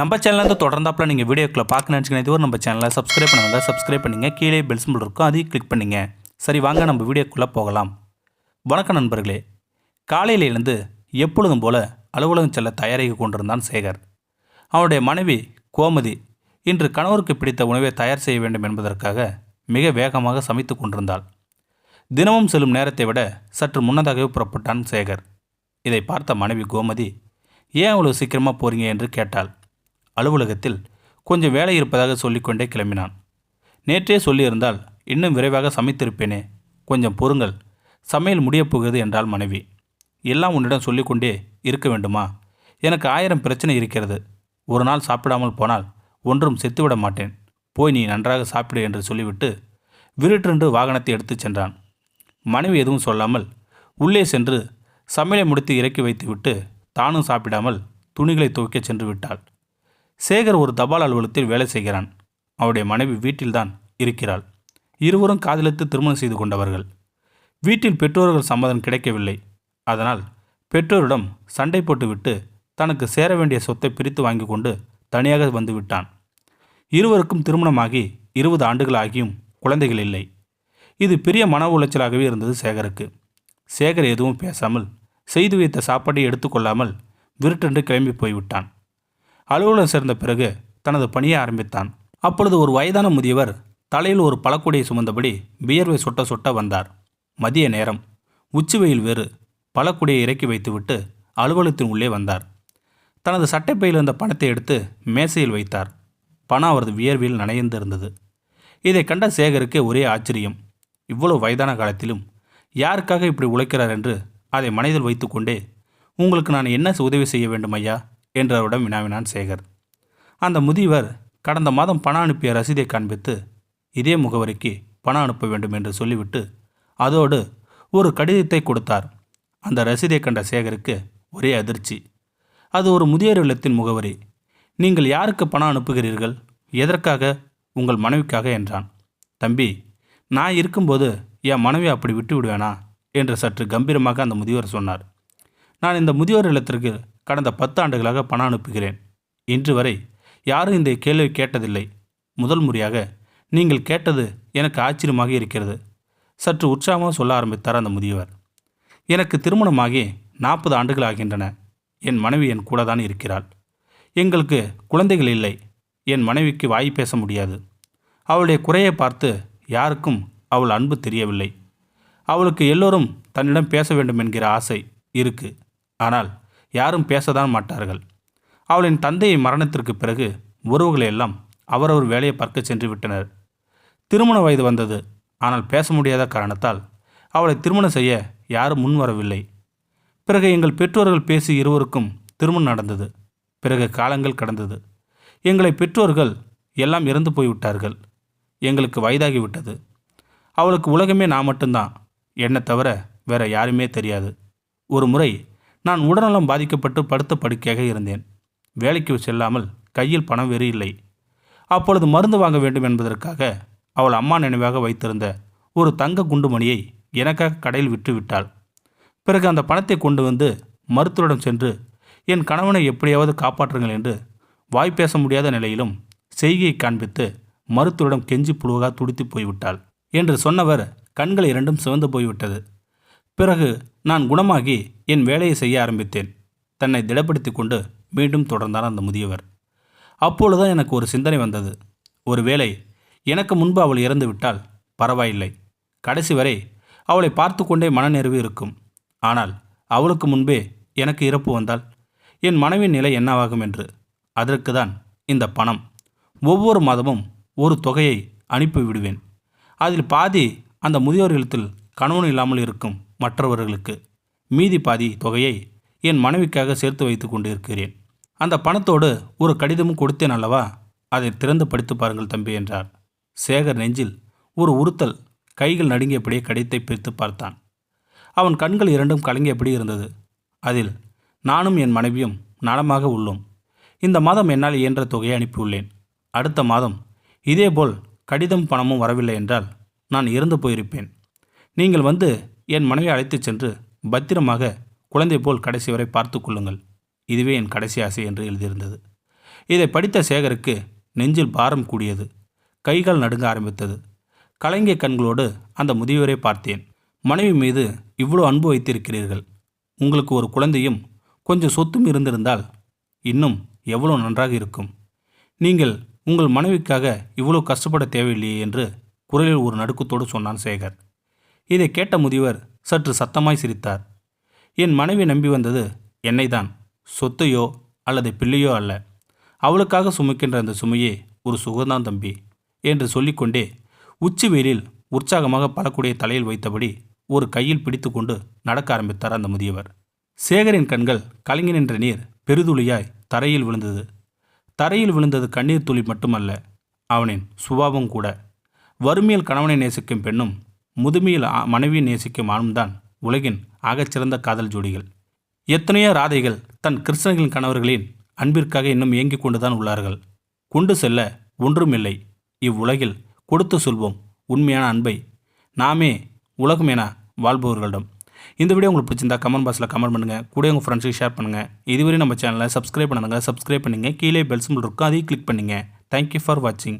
நம்ம சேனலில் தொடர்ந்தாப்பில் நீங்கள் வீடியோக்களை பார்க்க நினச்சிங்கன்னா இதுவரை நம்ம சேனலை சப்ஸ்கிரைப் பண்ணுங்க சப்ஸ்கிரைப் பண்ணுங்கள் கீழே பெல் சிம்பிள் இருக்கும் அதையும் கிளிக் பண்ணுங்க. சரி வாங்க நம்ம வீடியோக்குள்ளே போகலாம். வணக்கம் நண்பர்களே. காலையில் எழுந்து எப்பொழுதும் போல அலுவலகம் செல்ல தயாராகி கொண்டிருந்தான் சேகர். அவனுடைய மனைவி கோமதி இன்று கணவருக்கு பிடித்த உணவை தயார் செய்ய வேண்டும் என்பதற்காக மிக வேகமாக சமைத்து கொண்டிருந்தாள். தினமும் செல்லும் நேரத்தை விட சற்று முன்னதாகவே புறப்பட்டான் சேகர். இதை பார்த்த மனைவி கோமதி ஏன் அவ்வளோ சீக்கிரமாக போறீங்க? என்று கேட்டாள். அலுவலகத்தில் கொஞ்சம் வேலை இருப்பதாக சொல்லிக்கொண்டே கிளம்பினான். நேற்றே சொல்லியிருந்தால் இன்னும் விரைவாக சமைத்திருப்பேனே கொஞ்சம் பொறுங்கள் சமையல் முடியப் போகிறது என்றாள் மனைவி. எல்லாம் உன்னிடம் சொல்லிக்கொண்டே இருக்க வேண்டுமா? எனக்கு ஆயிரம் பிரச்சனை இருக்கிறது. ஒரு நாள் சாப்பிடாமல் போனால் ஒன்றும் செத்துவிட மாட்டேன். போய் நீ நன்றாக சாப்பிடு என்று சொல்லிவிட்டு விருட்டென்று வாகனத்தை எடுத்துச் சென்றான். மனைவி எதுவும் சொல்லாமல் உள்ளே சென்று சமையலை முடித்து இறக்கி வைத்துவிட்டு தானும் சாப்பிடாமல் துணிகளை துவைக்கச் சென்று விட்டாள். சேகர் ஒரு தபால் அலுவலகத்தில் வேலை செய்கிறான். அவருடைய மனைவி வீட்டில்தான் இருக்கிறாள். இருவரும் காதலித்து திருமணம் செய்து கொண்டவர்கள். வீட்டில் பெற்றோர்கள் சம்மதம் கிடைக்கவில்லை. அதனால் பெற்றோரிடம் சண்டை போட்டுவிட்டு தனக்கு சேர வேண்டிய சொத்தை பிரித்து வாங்கி கொண்டு தனியாக வந்து விட்டான். இருவருக்கும் திருமணமாகி இருபது ஆண்டுகள் ஆகியும் குழந்தைகள் இல்லை. இது பெரிய மன உளைச்சலாகவே இருந்தது சேகருக்கு. சேகர் எதுவும் பேசாமல் செய்து வைத்த சாப்பாட்டை எடுத்துக்கொள்ளாமல் விருட்டென்று கிளம்பி போய்விட்டான். அலுவலகம் சேர்ந்த பிறகு தனது பணியை ஆரம்பித்தான். அப்பொழுது ஒரு வயதான முதியவர் தலையில் ஒரு பழக்கொடியை சுமந்தபடி வியர்வை சொட்ட சொட்ட வந்தார். மதிய நேரம். உச்சி வெயில் வேறு பழக்குடியை இறக்கி வைத்துவிட்டு அலுவலகத்தின் உள்ளே வந்தார். தனது சட்டைப்பையில் இருந்த பணத்தை எடுத்து மேசையில் வைத்தார். பணம் அவரது வியர்வையில் நனைந்திருந்தது. இதை கண்ட சேகருக்கு ஒரே ஆச்சரியம். இவ்வளவு வயதான காலத்திலும் யாருக்காக இப்படி உழைக்கிறார் என்று அதை மனதில் வைத்துக்கொண்டே உங்களுக்கு நான் என்ன உதவி செய்ய வேண்டும் ஐயா? என்றவரிடம் வினாவினான் சேகர். அந்த முதியவர் கடந்த மாதம் பணம் அனுப்பிய ரசீதை காண்பித்து இதே முகவரிக்கு பணம் அனுப்ப வேண்டும் என்று சொல்லிவிட்டு அதோடு ஒரு கடிதத்தை கொடுத்தார். அந்த ரசீதை கண்ட சேகருக்கு ஒரே அதிர்ச்சி. அது ஒரு முதியோர் இல்லத்தின் முகவரி. நீங்கள் யாருக்கு பணம் அனுப்புகிறீர்கள்? எதற்காக? உங்கள் மனைவிக்காக என்றான். தம்பி நான் இருக்கும்போது என் மனைவி அப்படி விட்டு விடுவேனா என்று சற்று கம்பீரமாக அந்த முதியோர் சொன்னார். நான் இந்த முதியோர் இல்லத்திற்கு கடந்த பத்து ஆண்டுகளாக பணம் அனுப்புகிறேன். இன்று வரை யாரும் இந்த கேள்வி கேட்டதில்லை. முதல் முறையாக நீங்கள் கேட்டது எனக்கு ஆச்சரியமாக இருக்கிறது. சற்று உற்சாகமாக சொல்ல ஆரம்பித்தார் அந்த முதியவர். எனக்கு திருமணமாகி நாற்பது ஆண்டுகள் ஆகின்றன. என் மனைவி என் கூட தான் இருக்கிறாள். எங்களுக்கு குழந்தைகள் இல்லை. என் மனைவிக்கு வாய் பேச முடியாது. அவளுடைய குறையை பார்த்து யாருக்கும் அவள் அன்பு தெரியவில்லை. அவளுக்கு எல்லோரும் தன்னிடம் பேச வேண்டும் என்கிற ஆசை இருக்கு. ஆனால் யாரும் பேசதான் மாட்டார்கள். அவளின் தந்தையை மரணத்திற்கு பிறகு உறவுகளை எல்லாம் அவரவர் வேலையை பார்க்க சென்று விட்டனர். திருமண வயது வந்தது. ஆனால் பேச முடியாத காரணத்தால் அவளை திருமணம் செய்ய யாரும் முன் வரவில்லை. பிறகு எங்கள் பெற்றோர்கள் பேசி இருவருக்கும் திருமணம் நடந்தது. பிறகு காலங்கள் கடந்தது. எங்களை பெற்றோர்கள் எல்லாம் இறந்து போய்விட்டார்கள். எங்களுக்கு வயதாகிவிட்டது அவளுக்கு உலகமே நான் மட்டும்தான். என்னை தவிர வேற யாருமே தெரியாது. ஒரு முறை நான் உடல்நலம் பாதிக்கப்பட்டு படுத்த படுக்கையாக இருந்தேன். வேலைக்கு செல்லாமல் கையில் பணம் வேறு இல்லை. அப்பொழுது மருந்து வாங்க வேண்டும் என்பதற்காக அவள் அம்மா நினைவாக வைத்திருந்த ஒரு தங்க குண்டுமணியை எனக்காக கடையில் விற்று விட்டாள். பிறகு அந்த பணத்தை கொண்டு வந்து மருத்துவரிடம் சென்று என் கணவனை எப்படியாவது காப்பாற்றுங்கள் என்று வாய் பேச முடியாத நிலையிலும் செய்கையை காண்பித்து மருத்துவரிடம் கெஞ்சி புழுவாக துடித்து போய்விட்டாள். என்று சொன்னவர் கண்கள் இரண்டும் சிவந்து போய்விட்டது. பிறகு நான் குணமாகி என் வேலையை செய்ய ஆரம்பித்தேன். தன்னை திடப்படுத்தி கொண்டு மீண்டும் தொடர்ந்தார் அந்த முதியவர். அப்பொழுதுதான் எனக்கு ஒரு சிந்தனை வந்தது. ஒருவேளை எனக்கு முன்பு அவள் இறந்து விட்டால் பரவாயில்லை. கடைசி வரை அவளை பார்த்து கொண்டே மனநிறைவு இருக்கும். ஆனால் அவளுக்கு முன்பே எனக்கு இறப்பு வந்தால் என் மனைவின் நிலை என்னவாகும் என்று. அதற்கு தான் இந்த பணம். ஒவ்வொரு மாதமும் ஒரு தொகையை அனுப்பி விடுவேன் அதில் பாதி அந்த முதியோர் எழுத்தில் கணவன் இல்லாமல் இருக்கும். மற்றவர்களுக்கு. மீதி பாதி தொகையை என் மனைவிக்காக சேர்த்து வைத்து கொண்டு இருக்கிறேன் அந்த பணத்தோடு ஒரு கடிதமும் கொடுத்தேன் அல்லவா? அதை திறந்து படித்து பாருங்கள் தம்பி என்றார். சேகர் நெஞ்சில் ஒரு உறுத்தல் கைகள் நடுங்கியபடியே கடிதத்தை பிரித்து பார்த்தான். அவன் கண்கள் இரண்டும் கலங்கியபடி இருந்தது. அதில் நானும் என் மனைவியும் நலமாக உள்ளோம். இந்த மாதம் என்னால் இயன்ற தொகையை அனுப்பியுள்ளேன். அடுத்த மாதம் இதேபோல் கடிதம் பணமும் வரவில்லை என்றால் நான் இறந்து போயிருப்பேன். நீங்கள் வந்து என் மனைவி அழைத்துச் சென்று பத்திரமாக குழந்தை போல் கடைசி வரை பார்த்து கொள்ளுங்கள். இதுவே என் கடைசி ஆசை என்று எழுதியிருந்தது. இதை படித்த சேகருக்கு நெஞ்சில் பாரம் கூடியது. கைகள் நடுங்க ஆரம்பித்தது. கலங்கிய கண்களோடு அந்த முதியவரை பார்த்தேன். மனைவி மீது இவ்வளோ அன்பு வைத்திருக்கிறீர்கள். உங்களுக்கு ஒரு குழந்தையும் கொஞ்சம் சொத்தும் இருந்திருந்தால் இன்னும் எவ்வளோ நன்றாக இருக்கும். நீங்கள் உங்கள் மனைவிக்காக இவ்வளோ கஷ்டப்பட தேவையில்லையே என்று குரலில் ஒரு நடுக்கத்தோடு சொன்னான் சேகர். இதை கேட்ட முதியவர் சற்று சத்தமாய் சிரித்தார். என் மனைவி நம்பி வந்தது என்னைதான் சொத்தையோ அல்லது பிள்ளையோ அல்ல. அவளுக்காக சுமக்கின்ற அந்த சுமையே ஒரு சுகந்தான் தம்பி என்று சொல்லிக்கொண்டே உச்சி வெயிலில் உற்சாகமாக பழக்கூடிய தலையில் வைத்தபடி ஒரு கையில் பிடித்துக்கொண்டு நடக்க ஆரம்பித்தார் அந்த முதியவர். சேகரின் கண்கள் கலங்கி நின்ற நீர் பெருதுளியாய் தரையில் விழுந்தது. தரையில் விழுந்தது கண்ணீர் துளி மட்டுமல்ல அவனின் சுபாவம் கூட. வறுமையில் கணவனை நேசிக்கும் பெண்ணும் முதுமையில் மனைவியை நேசிக்கும் ஆண்தான் உலகின் ஆகச்சிறந்த காதல் ஜோடிகள். எத்தனையோ ராதைகள் தன் கிருஷ்ணர்களின் கணவர்களின் அன்பிற்காக இன்னும் ஏங்கிக் கொண்டுதான் உள்ளார்கள். கொண்டு செல்ல ஒன்றுமில்லை. இவ்வுலகில் கொடுத்து சொல்வோம் உண்மையான அன்பை. நாமே உலகம் என வாழ்பவர்களிடம். இந்த வீடியோ உங்களுக்கு பிடிச்சிருந்தா கமெண்ட் பாக்ஸில் கமெண்ட் பண்ணுங்கள் கூட உங்கள் ஃப்ரெண்ட்ஸுக்கு ஷேர் பண்ணுங்கள் இதுவரை நம்ம சேனலை சப்ஸ்கிரைப் பண்ணுங்கள் சப்ஸ்கிரைப் பண்ணுங்கள் கீழே பெல் சிம்பிள் இருக்கும். அதையும் கிளிக் பண்ணுங்கள் தேங்க்யூ ஃபார் வாட்சிங்